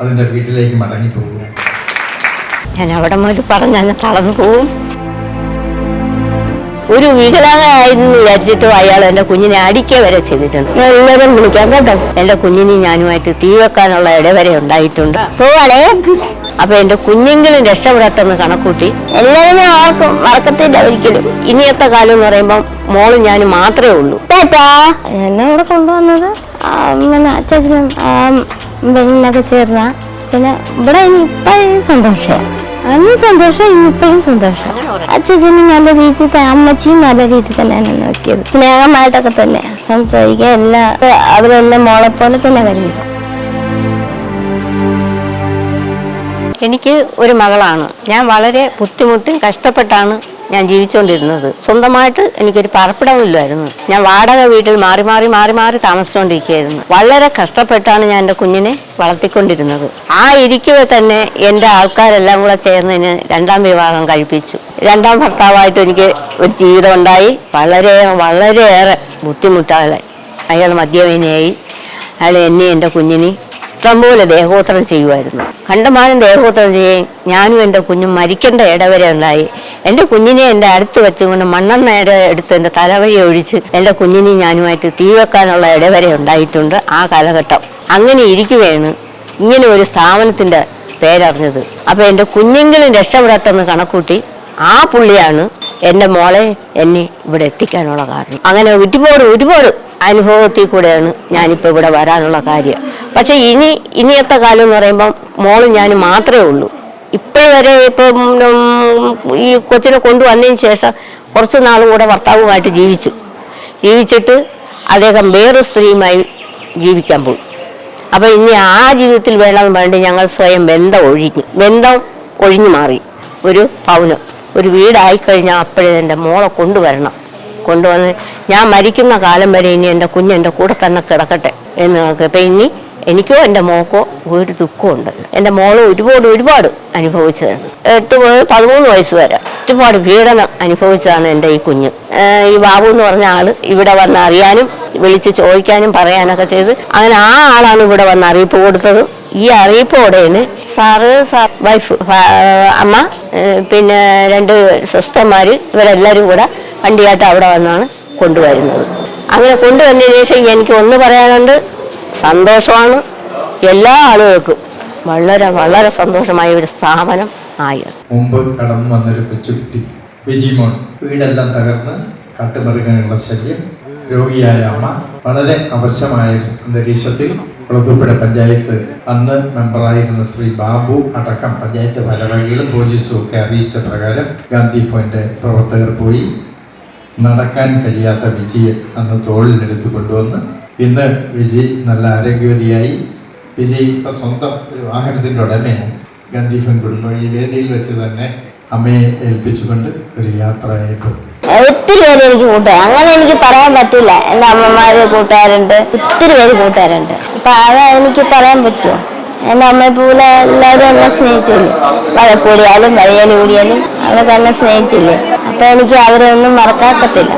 അതിന്റെ വീട്ടിലേക്ക് മടങ്ങി ഞാൻ അവിടെ മുതൽ പറഞ്ഞ തളർന്നു പോവും. ഒരു വികലാംഗമായിരുന്നു വിചാരിച്ചിട്ടും അയാൾ എന്റെ കുഞ്ഞിനെ അടിക്കുക വരെ ചെയ്തിട്ടുണ്ട്. ഞാൻ എല്ലാവരും വിളിക്കാം കേട്ടോ. എന്റെ കുഞ്ഞിനെ ഞാനുമായിട്ട് തീ വെക്കാനുള്ള ഇടവരെ ഉണ്ടായിട്ടുണ്ട്. പോവാണേ. അപ്പൊ എന്റെ കുഞ്ഞെങ്കിലും രക്ഷപ്പെടട്ടെന്ന് കണക്കൂട്ടി. എല്ലാവരും ഞാൻ ഓർക്കും മറക്കത്തില്ല ഒരിക്കലും. ഇനിയത്തെ കാലം എന്ന് പറയുമ്പോൾ മോൾ ഞാനും മാത്രമേ ഉള്ളൂ. എന്നെ ഇവിടെ കൊണ്ടുവന്നത്? ആ, പെണ്ണിനൊക്കെ ചേർന്ന. പിന്നെ ഇവിടെ ഇനി ഇപ്പം സന്തോഷമാണ് അന്ന് സന്തോഷം ഇപ്പോഴും സന്തോഷം. അച്ഛനും നല്ല രീതിയിൽ അമ്മച്ചിയും നല്ല രീതിയിൽ തന്നെയാണ് നോക്കിയത്. സ്നേഹമായിട്ടൊക്കെ തന്നെ സംസാരിക്കുക എല്ലാം അവരെല്ലാം മോളെ പോലെ തന്നെ കഴിഞ്ഞു എനിക്ക് ഒരു മകളാണ്. ഞാൻ വളരെ ബുദ്ധിമുട്ടും കഷ്ടപ്പെട്ടാണ് ഞാൻ ജീവിച്ചുകൊണ്ടിരുന്നത് സ്വന്തമായിട്ട് എനിക്കൊരു പാർപ്പിടമില്ലായിരുന്നു ഞാൻ വാടക വീട്ടിൽ മാറി മാറി മാറി മാറി താമസിച്ചുകൊണ്ടിരിക്കുകയായിരുന്നു വളരെ കഷ്ടപ്പെട്ടാണ് ഞാൻ എന്റെ കുഞ്ഞിനെ വളർത്തിക്കൊണ്ടിരുന്നത്. ആ ഇരിക്കവെ തന്നെ എന്റെ ആൾക്കാരെല്ലാം കൂടെ ചേർന്നതിന് രണ്ടാം വിവാഹം കഴിപ്പിച്ചു. രണ്ടാം ഭർത്താവായിട്ട് എനിക്ക് ഒരു ജീവിതം ഉണ്ടായി. വളരെ വളരെയേറെ ബുദ്ധിമുട്ടായി അയാൾ മദ്യവേനയായി അയാൾ എന്നെ എന്റെ കുഞ്ഞിനെ ഇഷ്ടംപോലെ ദേഹോത്രം ചെയ്യുമായിരുന്നു. കണ്ടമാനം ദേഹോത്രം ചെയ്യും ഞാനും എന്റെ കുഞ്ഞും മരിക്കേണ്ട ഇടവരെ ഉണ്ടായി. എന്റെ കുഞ്ഞിനെ എന്റെ അടുത്ത് വെച്ചുകൊണ്ട് മണ്ണെണ്ണയുടെ എടുത്ത് എന്റെ തലവഴി ഒഴിച്ച് എന്റെ കുഞ്ഞിനെ ഞാനുമായിട്ട് തീ വെക്കാനുള്ള ഇടവരെ ഉണ്ടായിട്ടുണ്ട് ആ കാലഘട്ടം. അങ്ങനെ ഇരിക്കുകയാണ് ഇങ്ങനെ ഒരു സ്ഥാപനത്തിന്റെ പേരറിഞ്ഞത്. അപ്പോൾ എന്റെ കുഞ്ഞെങ്കിലും രക്ഷപ്പെടട്ടെന്ന് കണക്കൂട്ടി ആ പുള്ളിയാണ് എന്റെ മോളെ എന്നെ ഇവിടെ എത്തിക്കാനുള്ള കാരണം. അങ്ങനെ ഒരുപാട് ഒരുപാട് അനുഭവത്തിൽ കൂടെയാണ് ഞാനിപ്പോൾ ഇവിടെ വരാനുള്ള കാര്യം. പക്ഷേ ഇനി ഇനിയത്തെ കാലം എന്ന് പറയുമ്പം മോളും ഞാനും മാത്രമേ ഉള്ളൂ. ഇപ്പോ വരെ ഇപ്പം ഈ കൊച്ചിനെ കൊണ്ടുവന്നതിന് ശേഷം കുറച്ച് നാളും കൂടെ ഭർത്താവുമായിട്ട് ജീവിച്ചു. ജീവിച്ചിട്ട് അദ്ദേഹം വേറൊരു സ്ത്രീയുമായി ജീവിക്കാൻ പോയി. അപ്പോൾ ഇനി ആ ജീവിതത്തിൽ വേണമെന്ന് പറഞ്ഞിട്ട് ഞങ്ങൾ സ്വയം ബന്ധം ഒഴിഞ്ഞു. ബന്ധം ഒഴിഞ്ഞു മാറി. ഒരു പൗനം. ഒരു വീടായി കഴിഞ്ഞാൽ അപ്പോഴേ എന്റെ മോളെ കൊണ്ടുവരണം. കൊണ്ടുവന്ന് ഞാൻ മരിക്കുന്ന കാലം വരെ ഇനി എന്റെ കുഞ്ഞ് എന്റെ കൂടെ തന്നെ കിടക്കട്ടെ എന്ന് നോക്കി അപ്പം ഇനി എനിക്കോ എന്റെ മോക്കോ ഒരു ദുഃഖമുണ്ട് എന്റെ മോൾ ഒരുപാട് ഒരുപാട് അനുഭവിച്ചതാണ്. എട്ട് പതിമൂന്ന് വയസ്സ് വരെ ഒരുപാട് പീഡനം അനുഭവിച്ചതാണ് എന്റെ ഈ കുഞ്ഞ്. ഈ ബാബു എന്ന് പറഞ്ഞ ആൾ ഇവിടെ വന്ന് അറിയാനും വിളിച്ച് ചോദിക്കാനും പറയാനൊക്കെ ചെയ്ത് അങ്ങനെ ആ ആളാണ് ഇവിടെ വന്ന് അറിയിപ്പ് കൊടുത്തത്. ഈ അറിയിപ്പോടെയാണ് സാറ് സാർ വൈഫ് അമ്മ പിന്നെ രണ്ട് സിസ്റ്റർമാർ ഇവരെല്ലാവരും കൂടെ വണ്ടിയായിട്ട് അവിടെ വന്നാണ് കൊണ്ടുവരുന്നത്. അങ്ങനെ കൊണ്ടുവന്നതിന് ശേഷം എനിക്ക് ഒന്ന് പറയാനുണ്ട്. സന്തോഷമാണ്. എല്ലാ ആളുകൾക്കും വളരെ വളരെ സന്തോഷമായ ഒരു സ്ഥാപനം ആയത് മുമ്പ് കടന്നു വന്നൊരു കൊച്ചുകുട്ടി ബിജിമോൻ. വീടെല്ലാം തകർന്ന് കാട്ടുമൃഗങ്ങളുടെ ശല്യം രോഗിയായ അമ്മ. വളരെ അവശമായ അന്തരീക്ഷത്തിൽ കുളത്തൂപ്പുഴ പഞ്ചായത്ത് അന്ന് മെമ്പറായിരുന്ന ശ്രീ ബാബു അടക്കം പഞ്ചായത്ത് ഭാരവാഹികളും പോലീസും ഒക്കെ അറിയിച്ച പ്രകാരം ഗാന്ധി ഫോന്റെ പ്രവർത്തകർ പോയി. നടക്കാൻ കഴിയാത്ത വിജിയെ അന്ന് തോളിലെടുത്ത് കൊണ്ടുവന്ന് ഇന്ന് വിജി നല്ല ആരോഗ്യവതിയായി. വിജി ഇപ്പം സ്വന്തം ഒരു വാഹനത്തിന്റെ ഉടമയാണ്. ഗാന്ധി ഫൻ കുടുംബം ഈ വേദിയിൽ വെച്ച് തന്നെ അമ്മയെ ഏൽപ്പിച്ചുകൊണ്ട് ഒരു യാത്രയായിട്ട് ഒത്തിരി പേര് എനിക്ക് കൂട്ടുക. അങ്ങനെ എനിക്ക് പറയാൻ പറ്റില്ല. എന്റെ അമ്മമാര് കൂട്ടുകാരുണ്ട്. ഒത്തിരി പേര് കൂട്ടുകാരുണ്ട്. അപ്പൊ അത് എനിക്ക് പറയാൻ പറ്റുമോ എന്റെ അമ്മയെ പോലെ എല്ലാവരും എന്നെ സ്നേഹിച്ചില്ലേ? വഴക്കൂടിയാലും വഴിയാലും കൂടിയാലും അവരൊക്കെ എന്നെ സ്നേഹിച്ചില്ലേ? അപ്പൊ എനിക്ക് അവരെ ഒന്നും മറക്കാക്കത്തില്ല